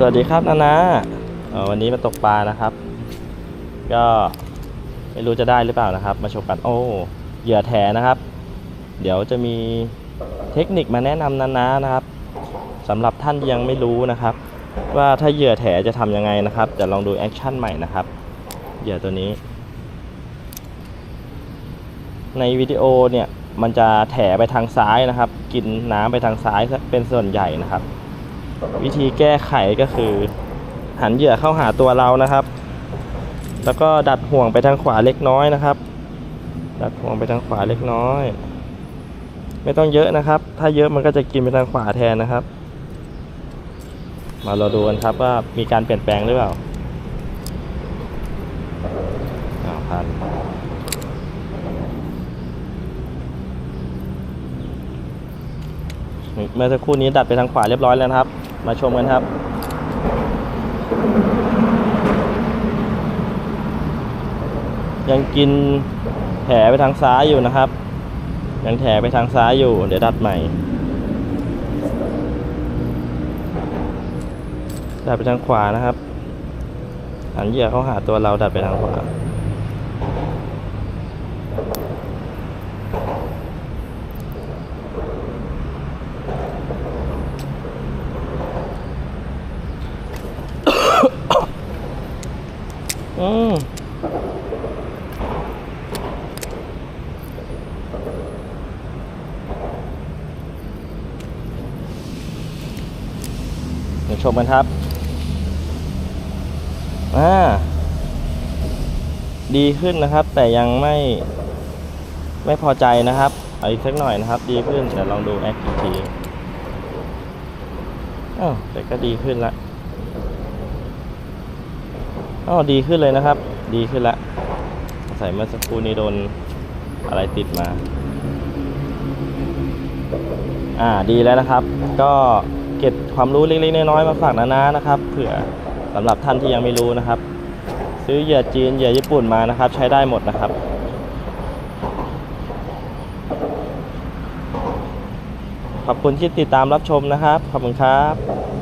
สวัสดีครับนานาวันนี้มาตกปลานะครับ ก็ไม่รู้จะได้หรือเปล่านะครับ มาชมกันโอ้เหยื่อแถนะครับ เดี๋ยวจะมีเทคนิคมาแนะนำนานานะครับสำหรับท่านที่ยังไม่รู้นะครับ ว่าถ้าเหยื่อแถจะทำยังไงนะครับจะลองดูแอคชั่นใหม่นะครับเหยื่อตัวนี้ ในวิดีโอเนี่ยมันจะแถไปทางซ้ายนะครับ กินน้ำไปทางซ้ายเป็นส่วนใหญ่นะครับ วิธีแก้ไขก็คือ หันเหยื่อเข้าหาตัวเรานะครับ แล้วก็ดัดห่วงไปทางขวาเล็กน้อยนะครับ ดัดห่วงไปทางขวาเล็กน้อย ไม่ต้องเยอะนะครับ ถ้าเยอะมันก็จะกินไปทางขวาแทนนะครับ มาเราดูกันครับว่ามีการเปลี่ยนแปลงหรือเปล่าอ้าวพันเมื่อสักครู่นี้ดัดไปทางขวาเรียบร้อยแล้วนะครับ มาชมกันครับ ยังกินแผลไปทางซ้ายอยู่นะครับ ยังแถไปทางซ้ายอยู่ เดี๋ยวดัดใหม่ดัดไปทางขวานะครับหันเหยื่อเข้าหาตัวเราดัดไปทางขวา อืมเดี๋ยวชมกันครับอ่าดีขึ้นนะครับ แต่ยังไม่ไม่พอใจนะครับอีกสักหน่อยนะครับ ดีขึ้นเดี๋ยวลองดูแอคอีทีอ้าวแต่ก็ดีขึ้นละ อ๋อดีขึ้นเลยนะครับ ดีขึ้นละใส่เมื่อสักครู่นี้โดนอะไรติดมา อ่าดีแล้วนะครับ ก็เก็บความรู้เล็กๆน้อยๆมาฝากนานานะครับเผื่อสำหรับท่านที่ยังไม่รู้นะครับ ซื้อเหยื่อจีนเหยื่อญี่ปุ่นมานะครับ ใช้ได้หมดนะครับขอบคุณที่ติดตามรับชมนะครับ ขอบคุณครับ